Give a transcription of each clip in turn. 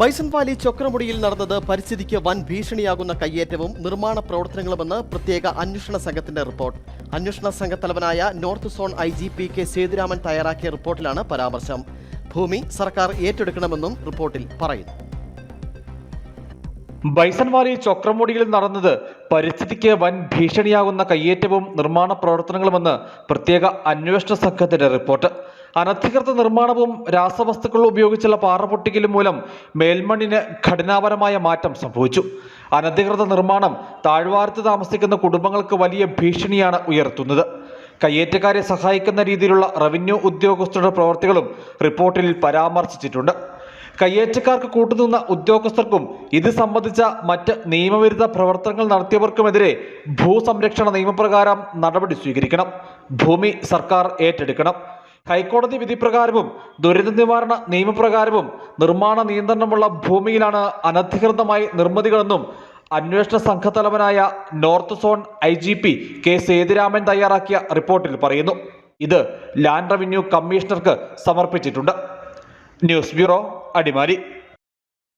Bison Valley ചൊക്രമുടിയിൽ നടന്നത് പരിസ്ഥിതിക്ക് വൻ ഭീഷണിയാകുന്ന കയ്യേറ്റവും നിർമ്മാണ പ്രവർത്തനങ്ങളുമെന്ന് പ്രത്യേക അന്വേഷണ സംഘത്തിന്റെ റിപ്പോർട്ട്. അന്വേഷണ സംഘത്തലവനായ north zone I G P K Sethuraman തയ്യാറാക്കിയ റിപ്പോർട്ടിലാണ് പരാമർശം. ഭൂമി സർക്കാർ ഏറ്റെടുക്കണമെന്നും റിപ്പോർട്ടിൽ പറയുന്നു. ബൈസൺവാലി ചൊക്രമുടിയിൽ നടന്നത് പരിസ്ഥിതിക്ക് വൻ ഭീഷണിയാകുന്ന കയ്യേറ്റവും നിർമ്മാണ പ്രവർത്തനങ്ങളുമെന്ന് പ്രത്യേക അന്വേഷണ സംഘത്തിന്റെ റിപ്പോർട്ട്. അനധികൃത നിർമ്മാണവും രാസവസ്തുക്കൾ ഉപയോഗിച്ചുള്ള പാറ പൊട്ടിക്കലും മൂലം മേൽമണ്ണിന് ഘടനാപരമായ മാറ്റം സംഭവിച്ചു. അനധികൃത നിർമ്മാണം താഴ്വാരത്ത് താമസിക്കുന്ന കുടുംബങ്ങൾക്ക് വലിയ ഭീഷണിയാണ് ഉയർത്തുന്നത്. കയ്യേറ്റക്കാരെ സഹായിക്കുന്ന രീതിയിലുള്ള റവന്യൂ ഉദ്യോഗസ്ഥരുടെ പ്രവർത്തികളും റിപ്പോർട്ടിൽ പരാമർശിച്ചിട്ടുണ്ട്. കയ്യേറ്റക്കാർക്ക് കൂട്ടുനിന്ന ഉദ്യോഗസ്ഥർക്കും ഇത് സംബന്ധിച്ച മറ്റ് നിയമവിരുദ്ധ പ്രവർത്തനങ്ങൾ നടത്തിയവർക്കുമെതിരെ ഭൂസംരക്ഷണ നിയമപ്രകാരം നടപടി സ്വീകരിക്കണം. ഭൂമി സർക്കാർ ഏറ്റെടുക്കണം. ഹൈക്കോടതി വിധി പ്രകാരവും ദുരന്ത നിവാരണ നിയമപ്രകാരവും നിർമ്മാണ നിയന്ത്രണമുള്ള ഭൂമിയിലാണ് അനധികൃതമായി നിർമ്മിതികളെന്നും അന്വേഷണ സംഘത്തലവനായ north zone I G P K Sethuraman തയ്യാറാക്കിയ റിപ്പോർട്ടിൽ പറയുന്നു. ഇത് ലാൻഡ് റവന്യൂ കമ്മീഷണർക്ക് സമർപ്പിച്ചിട്ടുണ്ട്. News bureau Adimali.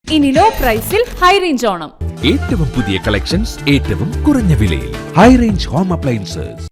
ഇനി ലോ പ്രൈസിൽ ഹൈ റേഞ്ച് ഓണം. ഏറ്റവും പുതിയ കളക്ഷൻസ് ഏറ്റവും കുറഞ്ഞ വിലയിൽ ഹൈ റേഞ്ച് ഹോം അപ്ലയൻസസ്.